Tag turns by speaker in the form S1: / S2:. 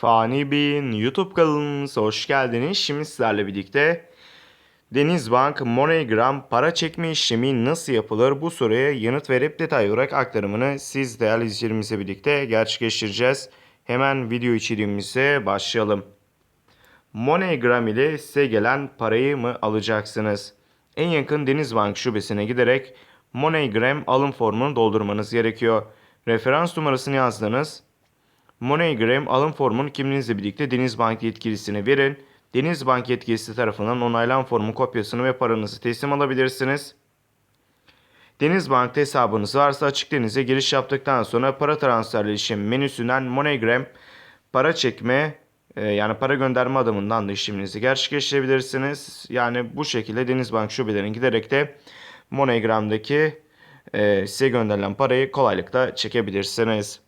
S1: Fani Bey'in YouTube kanalımıza hoş geldiniz. Şimdi sizlerle birlikte Denizbank MoneyGram para çekme işlemi nasıl yapılır bu soruya yanıt verip detay olarak aktarımını siz değerli izleyicilerimizle birlikte gerçekleştireceğiz. Hemen video içeriğimize başlayalım. MoneyGram ile size gelen parayı mı alacaksınız? En yakın Denizbank şubesine giderek MoneyGram alım formunu doldurmanız gerekiyor. Referans numarasını yazdınız. MoneyGram alım formunu kimliğinizle birlikte Denizbank yetkilisine verin. Denizbank yetkilisi tarafından onaylan formun kopyasını ve paranızı teslim alabilirsiniz. Denizbank'ta hesabınız varsa açık denize giriş yaptıktan sonra para transferleri işlemi menüsünden MoneyGram para çekme e, yani para gönderme adımından da işleminizi gerçekleştirebilirsiniz. Yani bu şekilde Denizbank şubelerine giderek de MoneyGram'daki e, size gönderilen parayı kolaylıkla çekebilirsiniz.